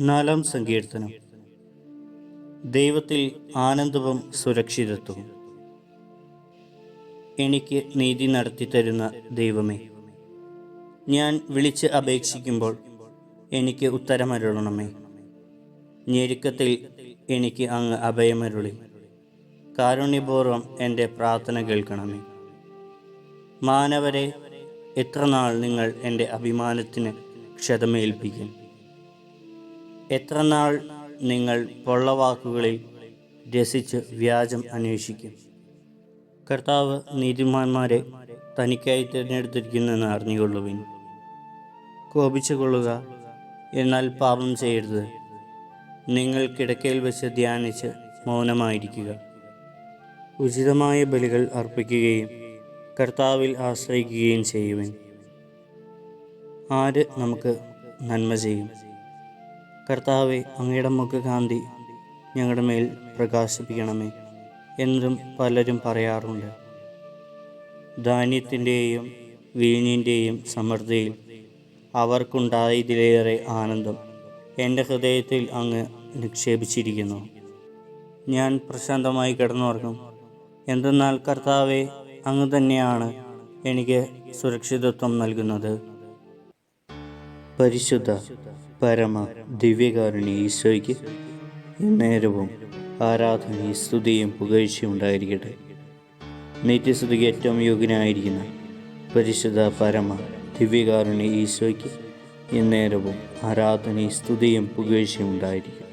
നാലാം സങ്കീർത്തനം. ദൈവത്തിൽ ആനന്ദവും സുരക്ഷിതത്വവും. എനിക്ക് നീതി നടത്തി തരുന്ന ദൈവമേ ഞാൻ വിളിച്ച് അപേക്ഷിക്കുമ്പോൾ എനിക്ക് ഉത്തരമരുളണമേ. ഞെരുക്കത്തിൽ എനിക്ക് അങ്ങ് അഭയമരുളി. കാരുണ്യപൂർവം എന്റെ പ്രാർത്ഥന കേൾക്കണമേ. മാനവരെ എത്ര നാൾ നിങ്ങൾ എന്റെ അഭിമാനത്തിന് ക്ഷതമേൽപ്പിക്കും? എത്ര നാൾ നിങ്ങൾ പൊള്ളവാക്കുകളിൽ രസിച്ച് വ്യാജം അന്വേഷിക്കും? കർത്താവ് നീതിമാന്മാരെ തനിക്കായി തിരഞ്ഞെടുത്തിരിക്കുന്നെന്ന് അറിഞ്ഞുകൊള്ളുവിൻ. കോപിച്ചു കൊള്ളുക എന്നാൽ പാപം ചെയ്യരുത്. നിങ്ങൾ കിടക്കയിൽ വെച്ച് ധ്യാനിച്ച് മൗനമായിരിക്കുക. ഉചിതമായ ബലികൾ അർപ്പിക്കുകയും കർത്താവിൽ ആശ്രയിക്കുകയും ചെയ്യുവിൻ. ആര് നമുക്ക് നന്മ ചെയ്യും? കർത്താവെ അങ്ങയുടെ മുഖകാന്തി ഞങ്ങളുടെ മേൽ പ്രകാശിപ്പിക്കണമേ എന്നും പലരും പറയാറുണ്ട്. ധാന്യത്തിന്റെയും വീഞ്ഞിന്റെയും സമൃദ്ധിയിൽ അവർക്കുണ്ടായതിലേറെ ആനന്ദം എന്റെ ഹൃദയത്തിൽ അങ്ങ് നിക്ഷേപിച്ചിരിക്കുന്നു. ഞാൻ പ്രശാന്തമായി കിടന്നുറങ്ങും. എന്തെന്നാൽ കർത്താവെ അങ്ങ് തന്നെയാണ് എനിക്ക് സുരക്ഷിതത്വം നൽകുന്നത്. പരിശുദ്ധ പരമ ദിവ്യകാരുണി ഈശോയ്ക്ക് നേരവും ആരാധനയും സ്തുതിയും പുകഴ്ചയും ഉണ്ടായിരിക്കട്ടെ. നിത്യസ്തുതിക്ക് ഏറ്റവും യോഗ്യനായിരിക്കുന്ന പരിശുദ്ധ പരമ ദിവ്യകാരുണി ഈശോയ്ക്ക് ഇന്നേരവും ആരാധനയും സ്തുതിയും പുകഴ്ചയും ഉണ്ടായിരിക്കും